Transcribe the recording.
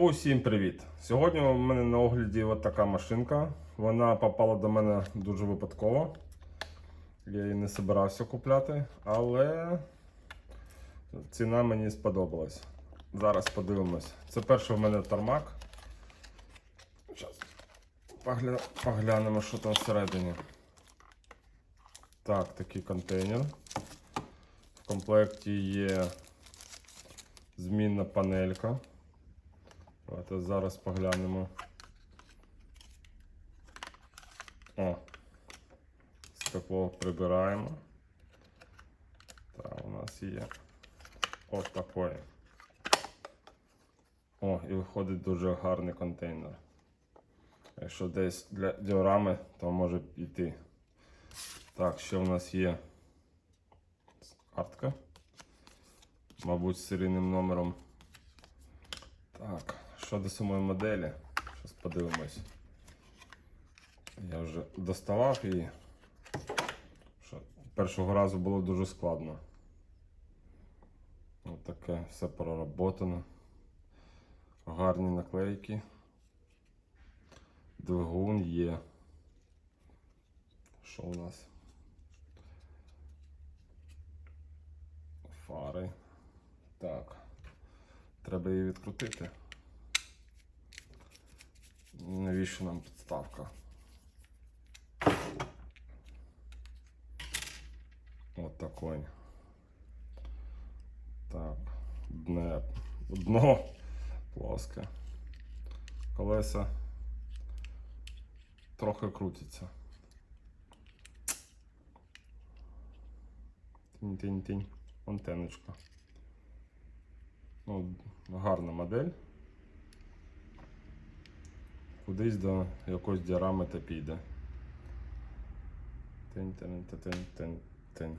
Усім привіт! Сьогодні у мене на огляді от така машинка. Вона попала до мене дуже випадково. Я її не збирався купляти, але ціна мені сподобалась. Зараз подивимось. Це перший в мене тармак. Зараз погля... поглянемо, що там всередині. Так, такий контейнер. В комплекті є змінна панелька. Давайте зараз поглянемо. О, стекло прибираємо. Так, у нас є от такое. О, і виходить дуже гарний контейнер. Якщо десь для діорами, то може йти. Так, ще в нас є картка. Мабуть, з серійним номером. Так, щодо самої моделі, зараз подивимось. Я вже доставав її. Що першого разу було дуже складно. Ось таке все проработано. Гарні наклейки. Двигун є. Що у нас? Фари. Так. Треба її відкрутити. Навіщо нам підставка? От такой. Так, дне, дно плоске. Колеса трохи крутяться. Тінь-тінь-тінь. Антеночка. Ну, гарна модель. Кудись до якоїсь та піде. Тин-тин-тин-тин-тин.